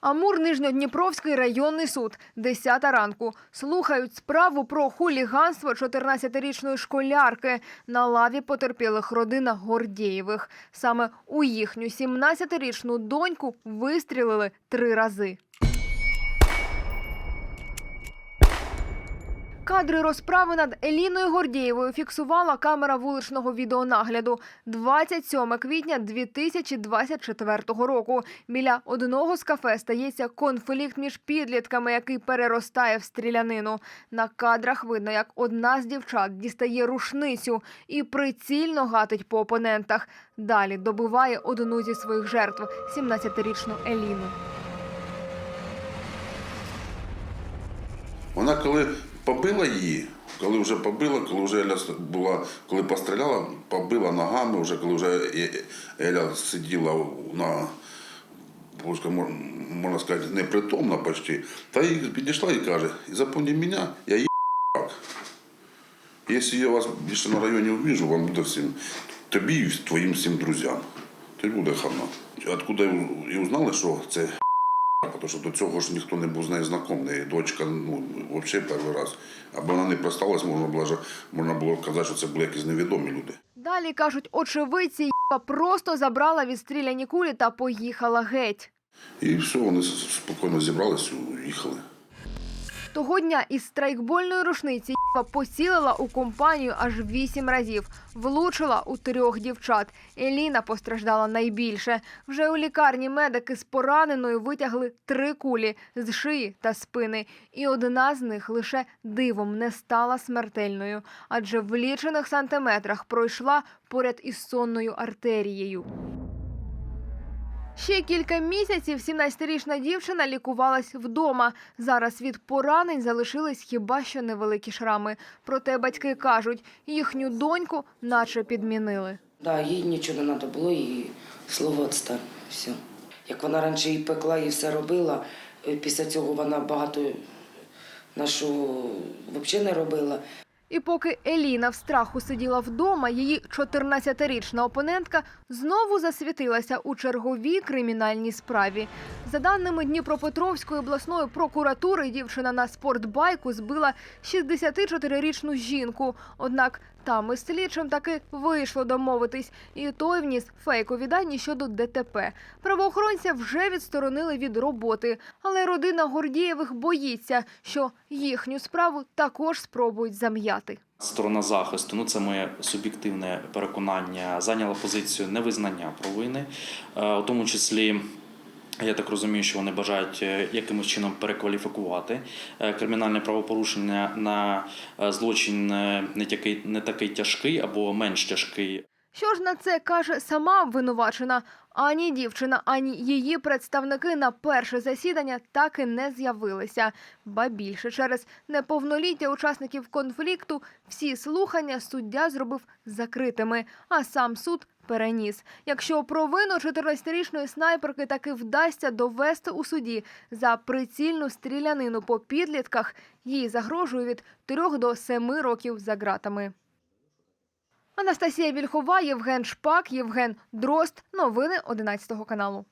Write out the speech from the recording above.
Амур Нижньодніпровський районний суд. 10 ранку. Слухають справу про хуліганство 14-річної школярки. На лаві потерпілих родина Гордєєвих. Саме у їхню 17-річну доньку вистрілили три рази. Кадри розправи над Еліною Гордієвою фіксувала камера вуличного відеонагляду 27 квітня 2024 року. Біля одного з кафе стається конфлікт між підлітками, який переростає в стрілянину. На кадрах видно, як одна з дівчат дістає рушницю і прицільно гатить по опонентах. Далі добиває одну зі своїх жертв 17-річну Еліну. Вона коли побила її, коли вже побила, коли вже Еля була, коли постріляла, побила ногами, вже коли вже Е- Еля сиділа на можна сказати, непритомна почти, та їй підійшла і каже, запомни мене, я її так. Якщо я вас більше на районі увижу, вам буде всім, тобі і твоїм всім друзям. Тобі буде хана. Откуда і узнали, що це тому що до цього ж ніхто не був з нею знайомий. Дочка, ну, взагалі перший раз. Аби вона не просталась, можна було, можна було казати, що це були якісь невідомі люди. Далі кажуть, очевидці їба просто забрала відстріляні кулі та поїхала геть. І все, вони спокійно зібралися і уїхали. Того дня із страйкбольної рушниці «Єба» поцілила у компанію аж вісім разів, влучила у трьох дівчат. Еліна постраждала найбільше. Вже у лікарні медики з пораненою витягли три кулі з шиї та спини. І одна з них лише дивом не стала смертельною, адже в лічених сантиметрах пройшла поряд із сонною артерією. Ще кілька місяців 17-річна дівчина лікувалась вдома. Зараз від поранень залишились хіба що невеликі шрами. Проте батьки кажуть, їхню доньку наче підмінили. Да, їй нічого не треба було, їй слово відстань. Все. Як вона раніше і пекла, і все робила, е, після цього вона багато нашого взагалі не робила. І поки Еліна в страху сиділа вдома, її 14-річна опонентка знову засвітилася у черговій кримінальній справі. За даними Дніпропетровської обласної прокуратури, дівчина на спортбайку збила 64-річну жінку. Однак там із слідчим таки вийшло домовитись, і той вніс фейкові дані щодо ДТП. Правоохоронця вже відсторонили від роботи, але родина Гордієвих боїться, що їхню справу також спробують зам'яти. Сторона захисту, ну це моє суб'єктивне переконання, зайняла позицію невизнання провини, Е, у тому числі. Я так розумію, що вони бажають е, якимось чином перекваліфікувати е, кримінальне правопорушення на е, злочин не такий, не такий тяжкий або менш тяжкий. Що ж на це каже сама обвинувачена? Ані дівчина, ані її представники на перше засідання так і не з'явилися. Ба більше через неповноліття учасників конфлікту всі слухання суддя зробив закритими, а сам суд переніс. Якщо провину 14-річної снайперки таки вдасться довести у суді за прицільну стрілянину по підлітках, їй загрожує від 3 до 7 років за ґратами. Анастасія Вільхова, Євген Шпак, Євген Дрозд. Новини 11 каналу.